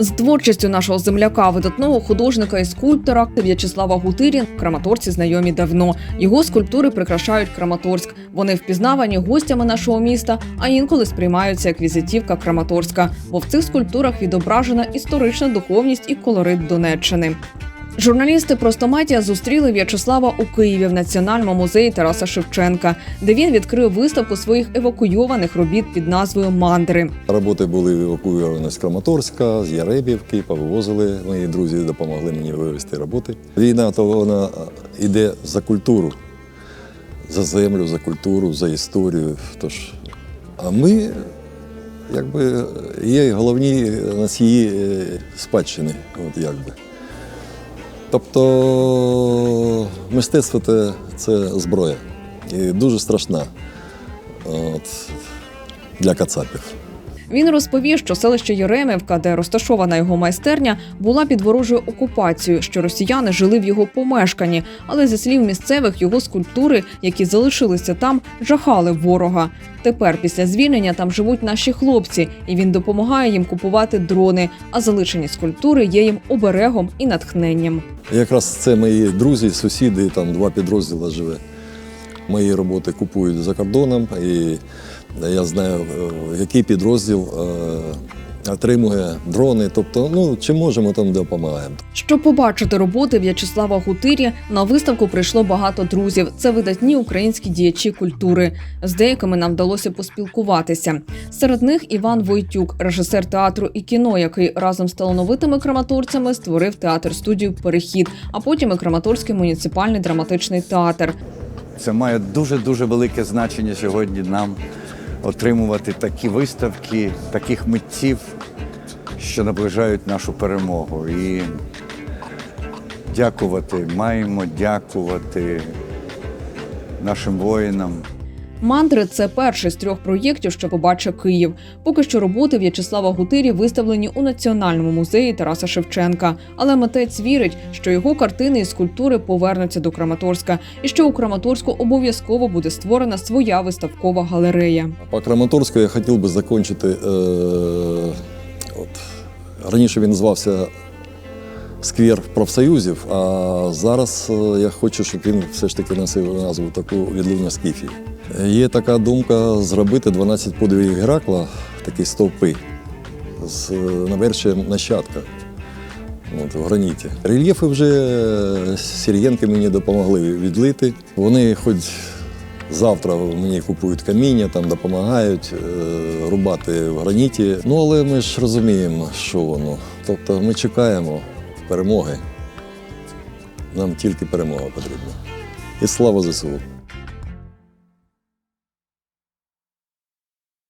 З творчістю нашого земляка, видатного художника і скульптора В'ячеслава Гутирі краматорці знайомі давно. Його скульптури прикрашають Краматорськ. Вони впізнавані гостями нашого міста, а інколи сприймаються як візитівка Краматорська, бо в цих скульптурах відображена історична духовність і колорит Донеччини. Журналісти Простоматія зустріли В'ячеслава у Києві в Національному музеї Тараса Шевченка, де він відкрив виставку своїх евакуйованих робіт під назвою Мандри. Роботи були евакуйовані з Краматорська, з Яребівки, повивозили. Мої друзі допомогли мені вивезти роботи. Війна то вона йде за культуру, за землю, за культуру, за історію. Тож, а ми якби є головні носії е, спадщини. От якби. Тобто мистецтво це, зброя. І дуже страшна от, для кацапів. Він розповів, що селище Єремівка, де розташована його майстерня, була під ворожою окупацією, що росіяни жили в його помешканні, але зі слів місцевих його скульптури, які залишилися там, жахали ворога. Тепер, після звільнення, там живуть наші хлопці, і він допомагає їм купувати дрони. А залишені скульптури є їм оберегом і натхненням. Якраз це мої друзі, сусіди, там два підрозділи живе. Мої роботи купують за кордоном, і я знаю, е, який підрозділ е, отримує дрони. Тобто, ну, чи можемо, там допомагаємо. Щоб побачити роботи В'ячеслава Гутирі, на виставку прийшло багато друзів. Це видатні українські діячі культури. З деякими нам вдалося поспілкуватися. Серед них Іван Войтюк, режисер театру і кіно, який разом з талановитими краматорцями створив театр студію Перехід, а потім і Краматорський муніципальний драматичний театр. Це має дуже-дуже велике значення сьогодні нам отримувати такі виставки, таких митців, що наближають нашу перемогу. І дякувати, маємо дякувати нашим воїнам. Мандри це перший з трьох проєктів, що побачив Київ. Поки що роботи В'ячеслава Гутирі виставлені у Національному музеї Тараса Шевченка. Але митець вірить, що його картини і скульптури повернуться до Краматорська, і що у Краматорську обов'язково буде створена своя виставкова галерея. По Краматорську я хотів би закінчити. Е, от, раніше він звався Сквер профсоюзів, а зараз е, я хочу, щоб він все ж таки носив назву таку відливня Скіфії. Є така думка зробити 12 подвигів Геракла, такі стовпи, з е, навершием нащадка. От, в граніті. Рельєфи вже сір'єнки мені допомогли відлити. Вони хоч завтра мені купують каміння, там допомагають е, рубати в граніті. Ну, але ми ж розуміємо, що воно. Тобто ми чекаємо перемоги. Нам тільки перемога потрібна. І слава ЗСУ!